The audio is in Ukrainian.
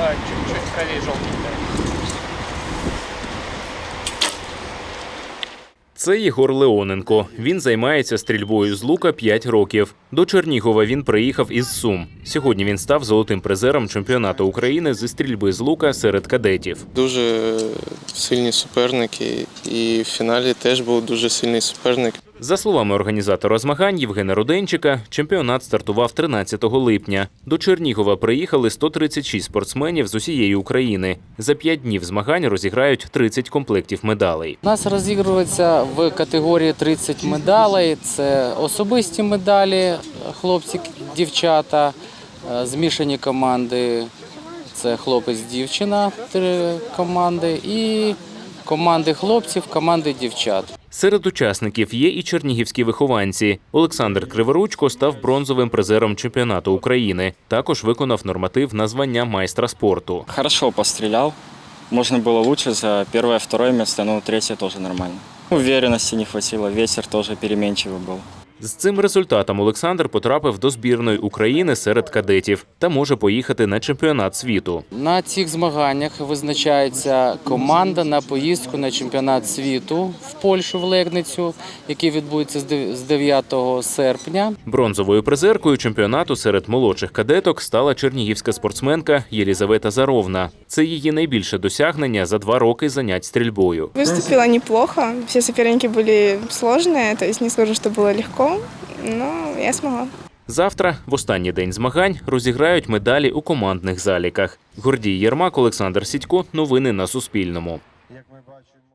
а, чуть-чуть правее желтенькая. Це Єгор Леоненко. Він займається стрільбою з лука 5 років. До Чернігова він приїхав із Сум. Сьогодні він став золотим призером чемпіонату України зі стрільби з лука серед кадетів. Дуже сильні суперники, і в фіналі теж був дуже сильний суперник. За словами організатора змагань Євгена Руденчика, чемпіонат стартував 13 липня. До Чернігова приїхали 136 спортсменів з усієї України. За п'ять днів змагань розіграють 30 комплектів медалей. У нас розігрується в категорії 30 медалей. Це особисті медалі, хлопці, дівчата, е, змішані команди. Це хлопець-дівчина, три команди, і команди хлопців, команди дівчат. Серед учасників є і чернігівські вихованці. Олександр Криворучко став бронзовим призером чемпіонату України. Також виконав норматив на звання майстра спорту. Хорошо пострелял. Можно было лучше за первое, второе место, но третье тоже нормально. Уверенности не хватило, ветер тоже переменчивый был. З цим результатом Олександр потрапив до збірної України серед кадетів та може поїхати на чемпіонат світу. На цих змаганнях визначається команда на поїздку на чемпіонат світу в Польщу в Легницю, який відбудеться з дев- з 9 серпня. Бронзовою призеркою чемпіонату серед молодших кадеток стала чернігівська спортсменка Єлізавета Заровна. Це її найбільше досягнення за два роки занять стрільбою. Выступила неплохо. Все соперники были сложные, то есть не скажу, что было легко, но я смогла. Завтра, в останній день змагань, розіграють медалі у командних заліках. Гордій Єрмак, Олександр Сідько. Новини на Суспільному. Як ми бачимо.